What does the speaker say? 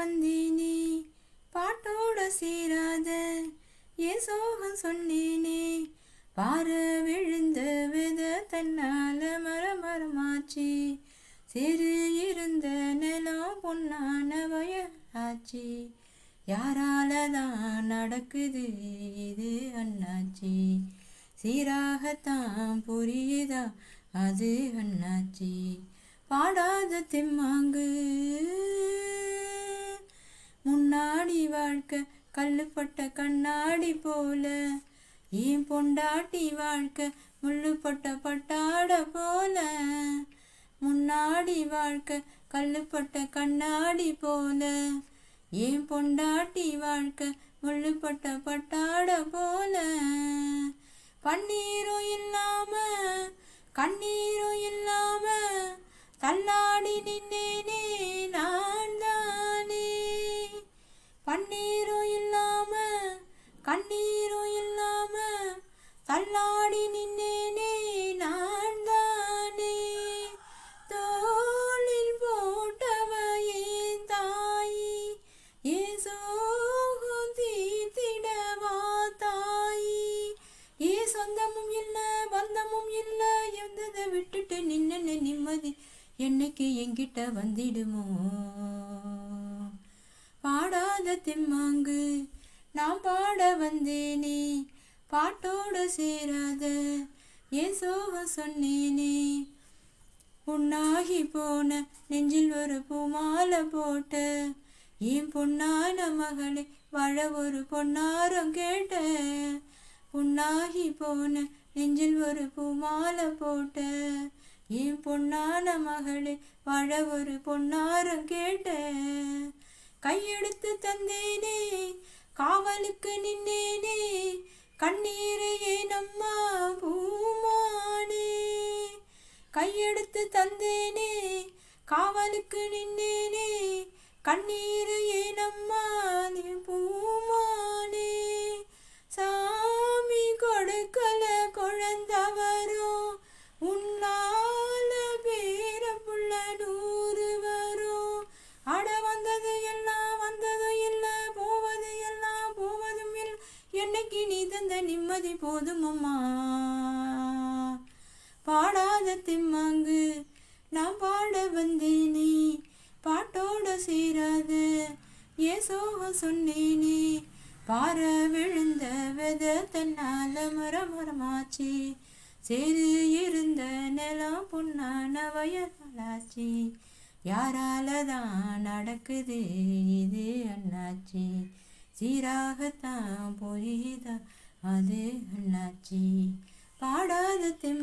வந்தேனே பாட்டோட சேராத ஏன் சோகம் சொன்னேனே. பார விழுந்த வித தன்னால மர மரமாச்சு. சிறு இருந்த நிலம் பொன்னான ஆச்சி யாரால தான் நடக்குது இது அண்ணாச்சி. சீராகத்தான் புரியுதா அது அண்ணாச்சி. பாடாத திம்மாங்கு கல்லுப்பட்ட கண்ணாடி போல. ஏன் பொண்டாட்டி வாழ்க்கை முள்ளுப்பட்ட பட்டாட போல. முன்னாடி வாழ்க்கை கல்லுப்பட்ட கண்ணாடி போல. ஏன் பொண்டாட்டி வாழ்க்கை முள்ளுப்பட்ட பட்டாட போல. பன்னீரும் இல்லாம கண்ணீரும் இல்லாம தள்ளாடி தள்ளாடி நின்னேனே நான் தானே தோளில் போட்டவையே தாயி ஏன் சோகம் தீர்த்திடவா தாயி. ஏ சொந்தமும் இல்லை பந்தமும் இல்லை எந்ததை விட்டுட்டு நின்னன்னு நிம்மதி. என்னைக்கு எங்கிட்ட வந்திடுமோ? பாடாத திம்மாங்கு நான் பாட வந்தேனே. பாட்டோடு சேராத ஏன் சோகம் சொன்னேனே. புண்ணாகி போன நெஞ்சில் ஒரு பூமாலை போட்டு என் பொன்னான மகளே வாழ ஒரு பொன்னாரம் கேட்ட. புண்ணாகி போன நெஞ்சில் ஒரு பூமாலை போட்ட என் பொன்னான மகளே வாழ ஒரு பொன்னாரம் கேட்ட. கையெடுத்து தந்தேனே காவலுக்கு நின்னேனே. கண்ணீரையே நம்மா பூமானே? கையெடுத்து தந்தேனே காவலுக்கு நின்னேனே கண்ணீரையே நம்மா நீ என்னைக்கு நீ தந்த நிம்மதி போதும் அம்மா? பாடாத திம்மாங்கு நான் பாட வந்தேனே. பாட்டோட சேராத ஏ சோகம் சொன்னேனே. பார விழுந்த வித தன்னால மரமரமாச்சு சேரு இருந்த நிலம் பொன்னான வயலாச்சு யாரால தான் நடக்குது இது அண்ணாச்சி. சீராகத்தான் புரியுதா அது அண்ணாச்சி பாடாத தெம்மாங்கு